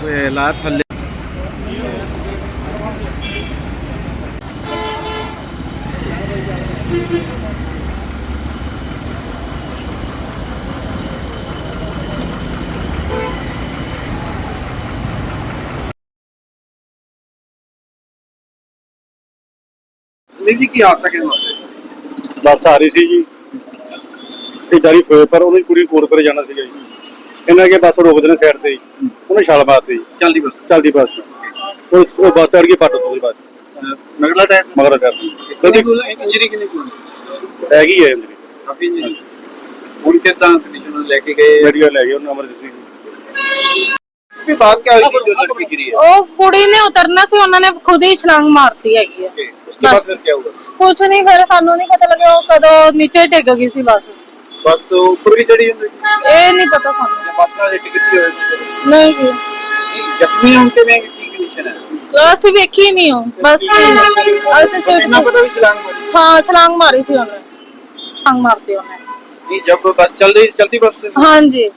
ਤੇ ਲਾ ਥੱਲੇ। ਨਹੀਂ ਜੀ ਕੀ ਹਾਦਸਾ ਕਿਹਦੇ ਨਾਲ ਬੱਸ ਆ ਰਹੀ ਸੀ ਜੀ। ਇਹ ਜਾਰੀ ਹੋਏ ਪਰ ਉਹਦੀ ਕੁੜੀ ਕੋਲ ਪਰ ਜਾਣਾ ਸੀਗਾ ਜੀ। ਇਹਨਾਂ ਕੇ ਬੱਸ ਰੋਕ ਦੇਣਾ ਸਾਈਡ ਤੇ ਉਹਨੇ ਛਾਲ ਮਾਰਤੀ। ਜੀ ਬਸ। ਚਲਦੀ ਬੱਸ। ਉਹ ਉਹ ਬੱਸ ਚੜ ਕੇ ਪੱਟ ਤੋਂ ਬਾਅਦ ਮਗਰਲਾ ਟਾਇਰ? ਮਗਰਲਾ ਟਾਇਰ। ਕਿੰਨੀ ਕੁ ਇੰਜਰੀ ਕਿੰਨੀ ਕੁ ਹੈਗੀ ਹੈ ਇੰਜਰੀ। ਕਾਫੀ ਇੰਜਰੀ। ਹੁਣ ਕਿੱਦਾਂ ਕੰਡੀਸ਼ਨ ਲੈ ਕੇ ਗਏ? ਮੈਡੀਕਲ ਲੈ ਗਏ ਉਹਨਾਂ ਅਮਰ ਜੀ ਵੀ ਬਾਤ ਕੀ ਹੋਈ ਜੋ ਲੜਕੀ ਗਿਰੀ ਹੈ ਉਹ ਕੁੜੀ ਨੇ ਉਤਰਨਾ ਸੀ ਉਹਨਾਂ ਨੇ ਖੁਦ ਹੀ ਛਲਾਂਗ ਮਾਰਤੀ ਹੈਗੀ ਹੈ ਉਸ ਫਿਰ ਨਹੀਂ ਫਿਰ ਸਾਨੂੰ ਨਹੀਂ ਪਤਾ ਲੱਗਿਆ ਉਹ ਕਦੋਂ ਨੀਚੇ ਡਿੱਗ ਗਈ ਸੀ ਬਸ। ਬੱਸ ਉੱਪਰ ਵੀ ਚੜੀ ਹੁੰਦੀ? ਇਹ ਨਹੀਂ ਪਤਾ ਸਾਨੂੰ। ਬੱਸ ਨਾਲ ਹਿੱਟ ਕੀਤੀ ਹੋਈ ਸੀ ਨਹੀਂ ਜੀ। ਜ਼ਖਮੀ ਹੋਣ ਤੇ ਮੈਂ ਕੀ ਕੰਡੀਸ਼ਨ ਹੈ? ਅਸੀਂ ਵੇਖੀ ਨਹੀਂ ਹੋ ਬਸ ਅਸੀਂ ਸਿਰਫ ਇਹਨਾਂ ਪਤਾ ਵੀ ਚਲਾਂਗ ਮਾਰੀ? ਹਾਂ ਛਲਾਂਗ ਮਾਰੀ ਸੀ ਉਹਨੇ। ਛਲਾਂਗ ਮਾਰਤੀ ਉਹਨੇ। ਨਹੀਂ ਜਬ ਬੱਸ ਚੱਲ ਰਹੀ ਚਲਦੀ ਬੱਸ से? ਹਾਂਜੀ।